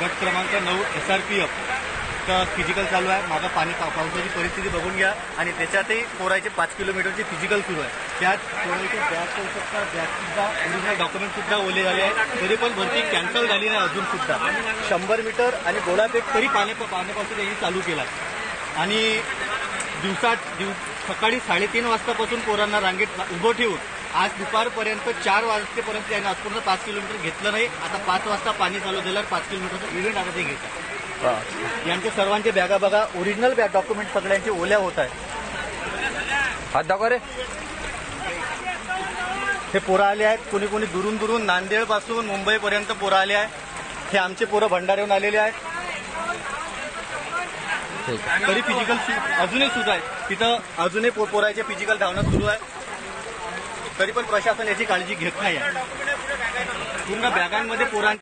गट क्रमांक नऊ एस आर पी एफ तर फिजिकल चालू आहे. मागं पाणी पा- पावसाची परिस्थिती बघून घ्या. आणि त्याच्यातही पोरायचे पाच किलोमीटरचे फिजिकल सुरू आहे. त्यात पोरायचे बॅग करू शकता बॅग सुद्धा. ओरिजिनल डॉक्युमेंट सुद्धा ओले झाले आहे तरी पण भरती कॅन्सल झाली नाही अजून सुद्धा. शंभर मीटर आणि गोळाफेक तरी पाणी पाण्यापासून त्यांनी चालू केला आणि दिवसात दिव सकाळी साडेतीन वाजतापासून पोरांना रांगेत उभं ठेवून आज दुपारपर्यंत चार वाजतेपर्यंत त्यांनी आजपर्यंत पाच किलोमीटर घेतलं नाही. आता पाच वाजता पाणी चालू झाल्यावर पाच किलोमीटरचा इव्हेंट आता ते घेतात. यांचे सर्वांचे बॅगा बघा ओरिजिनल बॅग डॉक्युमेंट सगळ्यांचे ओल्या होत आहे हात दाखवा रे. हे पोरं आले आहेत. कोणी कोणी दुरून दुरून नांदेडपासून मुंबईपर्यंत पोरं आले आहेत. हे आमचे पोरं भंडाऱ्याहून आलेले आहेत. तरी फिजिकल अजूनही सुरू आहे. तिथं अजूनही पो- पोराचे फिजिकल धावणं सुरू आहे. तरी पण प्रशासन याची काळजी घेत नाही आहे. पूर्ण बॅगांमध्ये पोरां